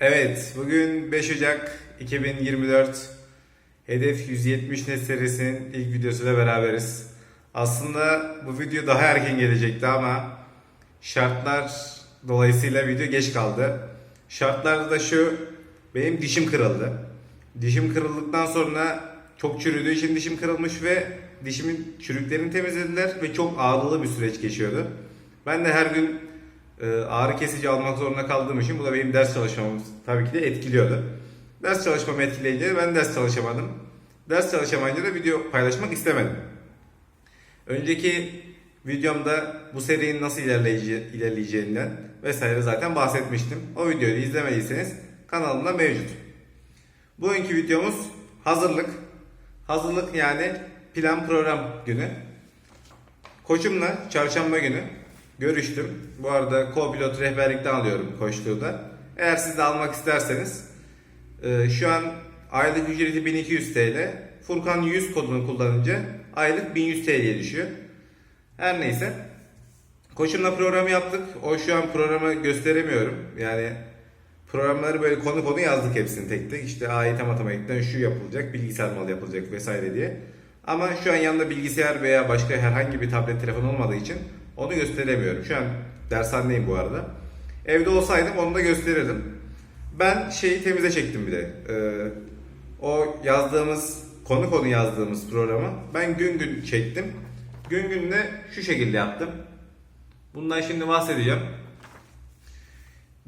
Evet, bugün 5 Ocak 2024 Hedef 170 net serisinin ilk videosuyla beraberiz. Aslında bu video daha erken gelecekti ama şartlar dolayısıyla video geç kaldı. Şartlarda da şu, benim dişim kırıldı. Dişim kırıldıktan sonra çok çürüdüğü için dişim kırılmış ve dişimin çürüklerini temizlediler ve çok ağrılı bir süreç geçiyordu. Ben de her gün ağrı kesici almak zorunda kaldığım için bu da benim ders çalışmamı tabii ki de etkiliyordu. Ders çalışmamı etkileyince ben ders çalışamadım. Ders çalışamayınca da video paylaşmak istemedim. Önceki videomda bu serinin nasıl ilerleyece- ilerleyeceğinden vesaire zaten bahsetmiştim. O videoyu izlemediyseniz kanalımda mevcut. Bugünkü videomuz hazırlık. Hazırlık yani plan program günü. Koçumla çarşamba günü görüştüm. Bu arada co-pilot rehberlikten alıyorum koçluğu da. Eğer siz de almak isterseniz e, şu an aylık ücreti 1200 TL. Furkan 100 kodunu kullanınca aylık 1100 TL'ye düşüyor. Her neyse. Koçumla programı yaptık. O şu an programı gösteremiyorum. Yani programları böyle konu konu yazdık hepsini tek tek. İşte AYT matematikten şu yapılacak, bilgisayar malı yapılacak vesaire diye. Ama şu an yanında bilgisayar veya başka herhangi bir tablet telefon olmadığı için onu gösteremiyorum. Şu an dershanedeyim bu arada. Evde olsaydım onu da gösterirdim. Ben şeyi temize çektim bir de. Ee, o yazdığımız, konu konu yazdığımız programı ben gün gün çektim. Gün gün de şu şekilde yaptım. Bundan şimdi bahsedeceğim.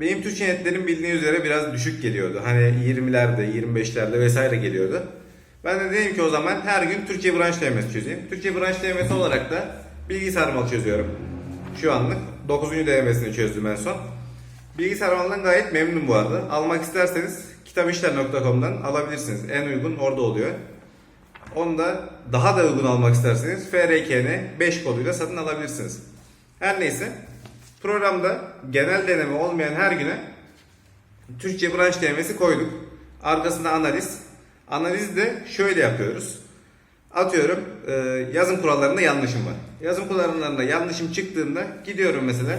Benim Türkçe netlerim bildiğiniz üzere biraz düşük geliyordu. Hani 20'lerde, 25'lerde vesaire geliyordu. Ben de dedim ki o zaman her gün Türkçe branş DMS çözeyim. Türkçe branş DMS olarak da bilgisayar malı çözüyorum. Şu anlık 9. DMS'ini çözdüm en son. Bilgisayar malından gayet memnunum bu arada. Almak isterseniz kitapişler.com'dan alabilirsiniz. En uygun orada oluyor. Onu da daha da uygun almak isterseniz FRKN 5 koduyla satın alabilirsiniz. Her neyse programda genel deneme olmayan her güne Türkçe branş denemesi koyduk. Arkasında analiz. Analizi de şöyle yapıyoruz. Atıyorum e, yazım kurallarında yanlışım var. Yazım kurallarında yanlışım çıktığında gidiyorum mesela.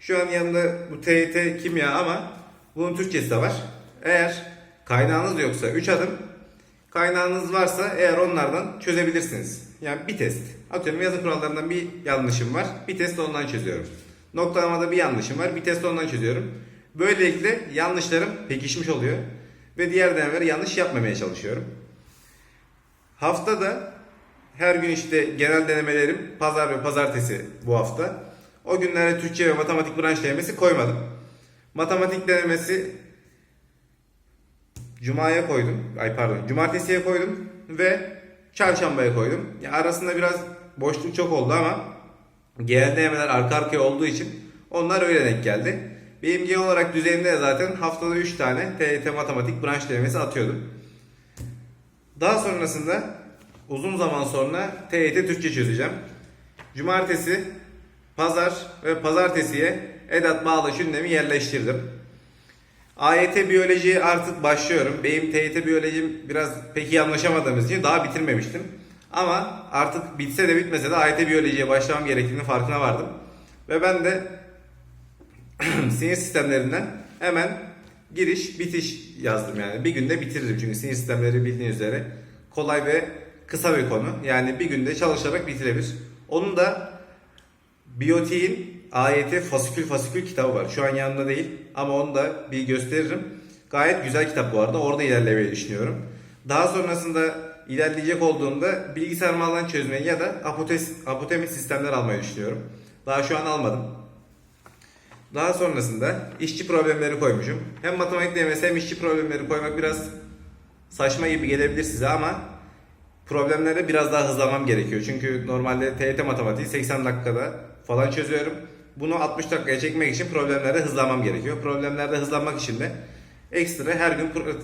Şu an yanında bu TYT kimya ama bunun Türkçesi de var. Eğer kaynağınız yoksa 3 adım, kaynağınız varsa eğer onlardan çözebilirsiniz. Yani bir test. Atıyorum yazım kurallarından bir yanlışım var. Bir test ondan çözüyorum. Noktalamada bir yanlışım var. Bir test ondan çözüyorum. Böylelikle yanlışlarım pekişmiş oluyor. Ve diğer denemeleri yanlış yapmamaya çalışıyorum. Haftada her gün işte genel denemelerim pazar ve pazartesi bu hafta. O günlere Türkçe ve matematik branş denemesi koymadım. Matematik denemesi Cuma'ya koydum. Ay pardon. Cumartesiye koydum ve çarşambaya koydum. Ya arasında biraz boşluk çok oldu ama genel denemeler arka arkaya olduğu için onlar öyle denk geldi. Benim genel olarak düzenimde de zaten haftada 3 tane TYT matematik branş denemesi atıyordum. Daha sonrasında uzun zaman sonra TYT Türkçe çözeceğim. Cumartesi, pazar ve pazartesiye edat bağlı gündemi yerleştirdim. AYT biyoloji artık başlıyorum. Benim TYT biyolojim biraz pek iyi anlaşamadığımız için daha bitirmemiştim. Ama artık bitse de bitmese de AYT biyolojiye başlamam gerektiğini farkına vardım. Ve ben de sinir sistemlerinden hemen giriş bitiş yazdım yani. Bir günde bitiririm çünkü sinir sistemleri bildiğiniz üzere kolay ve kısa bir konu. Yani bir günde çalışarak bitirebilir. Onun da Biyotiğin AYT fasikül fasikül kitabı var. Şu an yanında değil ama onu da bir gösteririm. Gayet güzel kitap bu arada. Orada ilerlemeyi düşünüyorum. Daha sonrasında ilerleyecek olduğumda bilgisayar malından çözmeyi ya da apotes, apotemi sistemler almayı düşünüyorum. Daha şu an almadım. Daha sonrasında işçi problemleri koymuşum. Hem matematik demesi hem işçi problemleri koymak biraz saçma gibi gelebilir size ama problemlerde biraz daha hızlamam gerekiyor. Çünkü normalde TYT matematiği 80 dakikada falan çözüyorum. Bunu 60 dakikaya çekmek için problemlerde hızlanmam gerekiyor. Problemlerde hızlanmak için de ekstra her gün pro-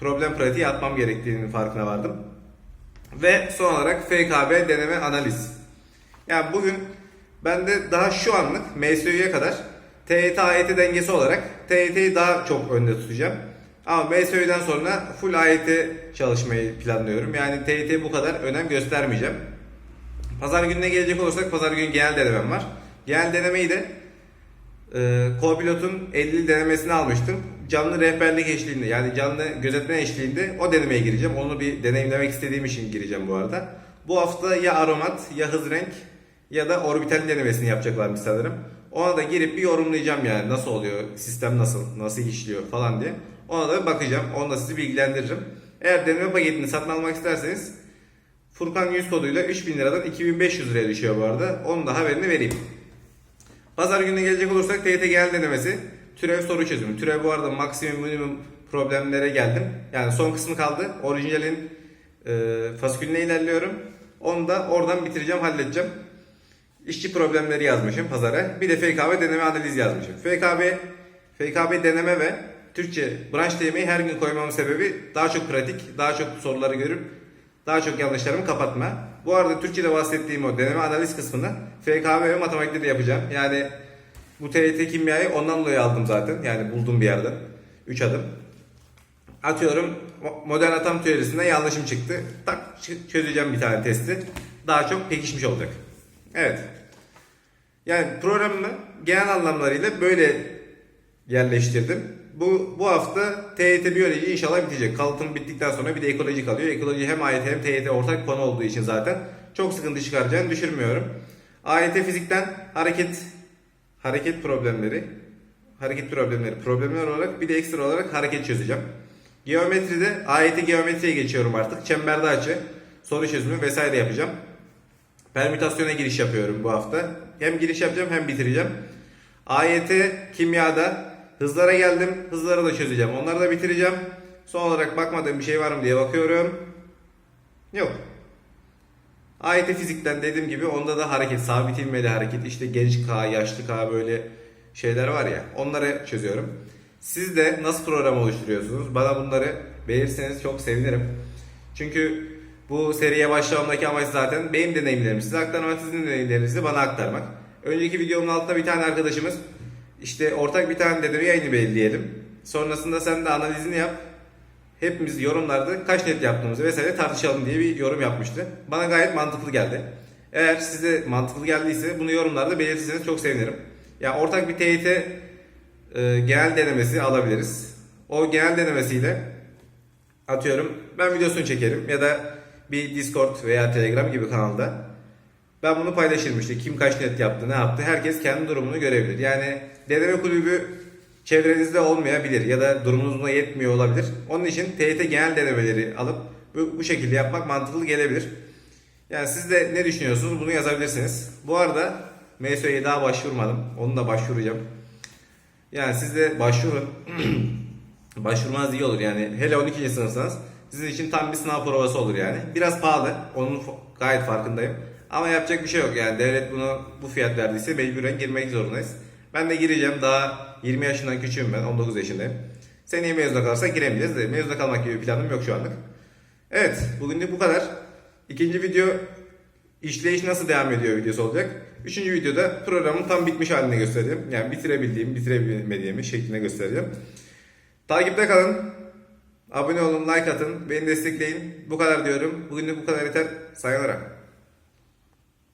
problem pratiği yapmam gerektiğinin farkına vardım. Ve son olarak FKB deneme analiz. Yani bugün ben de daha şu anlık MSÜ'ye kadar TYT AYT dengesi olarak TYT'yi daha çok önde tutacağım. Ama MSÜ'den sonra full AYT çalışmayı planlıyorum. Yani TYT bu kadar önem göstermeyeceğim. Pazar gününe gelecek olursak pazar günü genel denemem var. Genel denemeyi de e, co-pilotun 50 denemesini almıştım. Canlı rehberlik eşliğinde yani canlı gözetme eşliğinde o denemeye gireceğim. Onu bir deneyimlemek istediğim için gireceğim bu arada. Bu hafta ya aromat ya hız renk ya da orbital denemesini yapacaklarmış sanırım. Ona da girip bir yorumlayacağım yani nasıl oluyor, sistem nasıl, nasıl işliyor falan diye. Ona da bakacağım, onu da sizi bilgilendiririm. Eğer deneme paketini satın almak isterseniz Furkan 100 koduyla 3000 liradan 2500 liraya düşüyor bu arada. Onun da haberini vereyim. Pazar gününe gelecek olursak TYT genel denemesi türev soru çözümü. Türev bu arada maksimum minimum problemlere geldim. Yani son kısmı kaldı. Orijinalin e, fasikülüne ilerliyorum. Onu da oradan bitireceğim, halledeceğim. İşçi problemleri yazmışım pazara. Bir de FKB deneme analiz yazmışım. FKB, FKB deneme ve Türkçe branş temeyi her gün koymamın sebebi daha çok pratik, daha çok soruları görüp daha çok yanlışlarımı kapatma. Bu arada Türkçe'de bahsettiğim o deneme analiz kısmını FKB ve matematikte de yapacağım. Yani bu TYT kimyayı ondan dolayı aldım zaten. Yani buldum bir yerden. 3 adım. Atıyorum mo- modern atom teorisinde yanlışım çıktı. Tak çözeceğim bir tane testi. Daha çok pekişmiş olacak. Evet. Yani programımı genel anlamlarıyla böyle yerleştirdim. Bu bu hafta TYT biyoloji inşallah bitecek. Kalıtım bittikten sonra bir de ekoloji kalıyor. Ekoloji hem AYT hem TYT ortak konu olduğu için zaten çok sıkıntı çıkaracağını düşünmüyorum. AYT fizikten hareket hareket problemleri hareket problemleri problemler olarak bir de ekstra olarak hareket çözeceğim. Geometride AYT geometriye geçiyorum artık. Çemberde açı, soru çözümü vesaire yapacağım. Permütasyona giriş yapıyorum bu hafta. Hem giriş yapacağım hem bitireceğim. AYT kimyada hızlara geldim. Hızları da çözeceğim. Onları da bitireceğim. Son olarak bakmadığım bir şey var mı diye bakıyorum. Yok. AYT fizikten dediğim gibi onda da hareket, sabit ivmeli hareket, işte genç K, yaşlı K böyle şeyler var ya onları çözüyorum. Siz de nasıl program oluşturuyorsunuz? Bana bunları belirtirseniz çok sevinirim. Çünkü bu seriye başlamamdaki amaç zaten benim deneyimlerimi size aktarmak, sizin deneyimlerinizi bana aktarmak. Önceki videomun altında bir tane arkadaşımız işte ortak bir tane deneme yayını belirleyelim. Sonrasında sen de analizini yap. Hepimiz yorumlarda kaç net yaptığımızı vesaire tartışalım diye bir yorum yapmıştı. Bana gayet mantıklı geldi. Eğer size mantıklı geldiyse bunu yorumlarda belirtirseniz çok sevinirim. Ya ortak bir TYT e, genel denemesi alabiliriz. O genel denemesiyle atıyorum ben videosunu çekerim ya da bir Discord veya Telegram gibi kanalda ben bunu paylaşırım işte kim kaç net yaptı ne yaptı herkes kendi durumunu görebilir. Yani deneme kulübü çevrenizde olmayabilir ya da durumunuz buna yetmiyor olabilir. Onun için TYT genel denemeleri alıp bu, bu şekilde yapmak mantıklı gelebilir. Yani siz de ne düşünüyorsunuz bunu yazabilirsiniz. Bu arada MSÖ'ye daha başvurmadım. Onu da başvuracağım. Yani siz de başvurun. Başvurmanız iyi olur yani. Hele 12. sınıfsanız sizin için tam bir sınav provası olur yani. Biraz pahalı. Onun gayet farkındayım. Ama yapacak bir şey yok yani. Devlet bunu bu fiyat verdiyse mecburen girmek zorundayız. Ben de gireceğim. Daha 20 yaşından küçüğüm ben. 19 yaşındayım. Seneye mezuna kalırsak giremeyeceğiz de mezuna kalmak gibi bir planım yok şu anlık. Evet. Bugünlük bu kadar. İkinci video işleyiş nasıl devam ediyor videosu olacak. Üçüncü videoda programın tam bitmiş halini göstereceğim. Yani bitirebildiğim, bitirebilmediğimi şeklinde göstereceğim. Takipte kalın. Abone olun, like atın, beni destekleyin. Bu kadar diyorum. Bugünlük bu kadar yeter. Sayonara.